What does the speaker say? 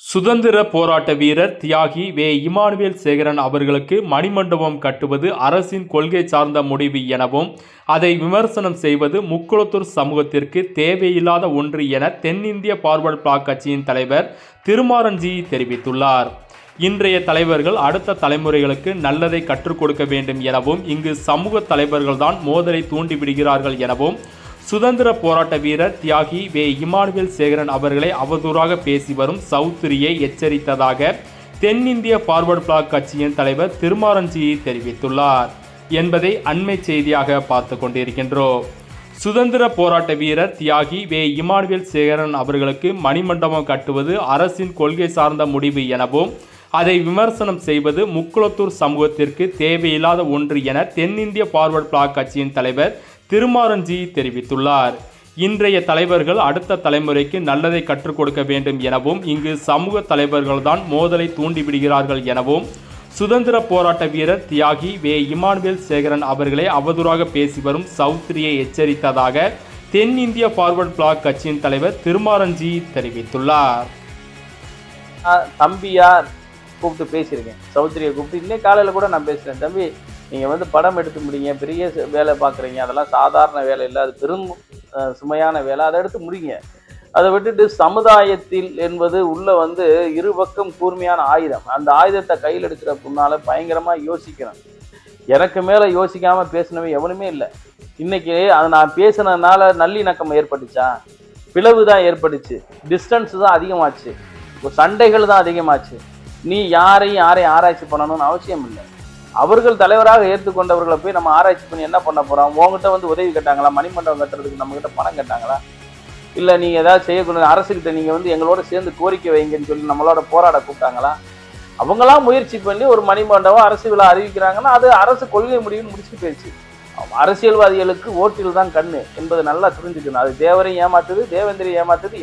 சுதந்திர போராட்ட வீரர் தியாகி வே. இமானுவேல் சேகரன் அவர்களுக்கு மணிமண்டபம் கட்டுவது அரசின் கொள்கை சார்ந்த முடிவு எனவும் அதை விமர்சனம் செய்வது முக்குளத்தூர் சமூகத்திற்கு தேவையில்லாத ஒன்று என தென்னிந்திய பார்வர்ட் பிளாக் கட்சியின் தலைவர் திருமாரன்ஜி தெரிவித்துள்ளார். இன்றைய தலைவர்கள் அடுத்த தலைமுறைகளுக்கு நல்லதை கற்றுக் கொடுக்க வேண்டும் எனவும் இங்கு சமூக தலைவர்கள்தான் மோதலை தூண்டிவிடுகிறார்கள் எனவும் சுதந்திர போராட்ட வீரர் தியாகி வே. இமானுவேல் சேகரன் அவர்களை அவதூறாக பேசி வரும் சௌத்ரியை எச்சரித்ததாக தென்னிந்திய ஃபார்வர்ட் பிளாக் கட்சியின் தலைவர் திருமாரஞ்சி தெரிவித்துள்ளார். என்பதை அண்மை செய்தியாக பார்த்து கொண்டிருக்கின்றோம். சுதந்திர போராட்ட வீரர் தியாகி வே. இமானுவேல் சேகரன் அவர்களுக்கு மணிமண்டபம் கட்டுவது அரசின் கொள்கை சார்ந்த முடிவு எனவும் அதை விமர்சனம் செய்வது முக்குளத்தூர் சமூகத்திற்கு தேவையில்லாத ஒன்று என தென்னிந்திய பார்வர்ட் பிளாக் கட்சியின் தலைவர் திருமாரஞ்சி தெரிவித்துள்ளார். இன்றைய தலைவர்கள் அடுத்த தலைமுறைக்கு நல்லதை கற்றுக் கொடுக்க வேண்டும் எனவும் இங்கு சமூக தலைவர்கள்தான் மோதலை தூண்டிவிடுகிறார்கள் எனவும் சுதந்திர போராட்ட வீரர் தியாகி வே. இமானுவேல் சேகரன் அவர்களை அவதூறாக பேசி வரும் சௌத்ரியை எச்சரித்ததாக தென்னிந்திய ஃபார்வர்ட் பிளாக் கட்சியின் தலைவர் திருமாரஞ்சி தெரிவித்துள்ளார். தம்பியார் கூப்பிட்டு பேசியிருக்கேன். சௌத்ரியை கூப்பிட்டு இன்னே காலையில் கூட நான் பேசுகிறேன் தம்பி நீங்கள் வந்து படம் எடுத்து முடிங்க பெரிய வேலை பார்க்குறீங்க அதெல்லாம் சாதாரண வேலை இல்லை அது பெரும் சுமையான வேலை. அதை எடுத்து முடிங்க. அதை விட்டுட்டு சமுதாயத்தில் என்பது உள்ளே வந்து இரு பக்கம் கூர்மையான ஆயுதம். அந்த ஆயுதத்தை கையில் எடுக்கிற புண்ணால் பயங்கரமாக யோசிக்கணும். எனக்கு மேலே யோசிக்காமல் பேசினவன் எவனுமே இல்லை. இன்றைக்கி அது நான் பேசினதுனால நல்லிணக்கம் ஏற்பட்டுச்சா? பிளவு தான் ஏற்பட்டுச்சு. டிஸ்டன்ஸ் தான் அதிகமாச்சு. இப்போ சண்டைகள் தான் அதிகமாச்சு. நீ யாரையும் யாரையும் ஆராய்ச்சி பண்ணணும்னு அவசியம் இல்லை. அவர்கள் தலைவராக ஏற்றுக்கொண்டவர்களை போய் நம்ம ஆராய்ச்சி பண்ணி என்ன பண்ண போகிறோம் உங்ககிட்ட வந்து உதவி கேட்டாங்களா? மணிமண்டபம் கட்டுறதுக்கு நம்மகிட்ட பணம் கேட்டாங்களா? இல்லை நீங்கள் ஏதாவது செய்யக்கூடாது. அரசுக்கிட்ட நீங்கள் வந்து எங்களோட சேர்ந்து கோரிக்கை வைங்கன்னு சொல்லி நம்மளோட போராட கூப்பிட்டாங்களா? அவங்களாம் முயற்சி பண்ணி ஒரு மணிமண்டபம் அரசு விழா அறிவிக்கிறாங்கன்னா அது அரசு கொள்கை முடிவுன்னு முடிச்சுட்டு போயிடுச்சு. அரசியல்வாதிகளுக்கு ஓட்டில் தான் கண்ணு என்பது நல்லா புரிஞ்சுக்கணும். அது தேவரையும் ஏமாத்துது தேவேந்திரையும் ஏமாத்துது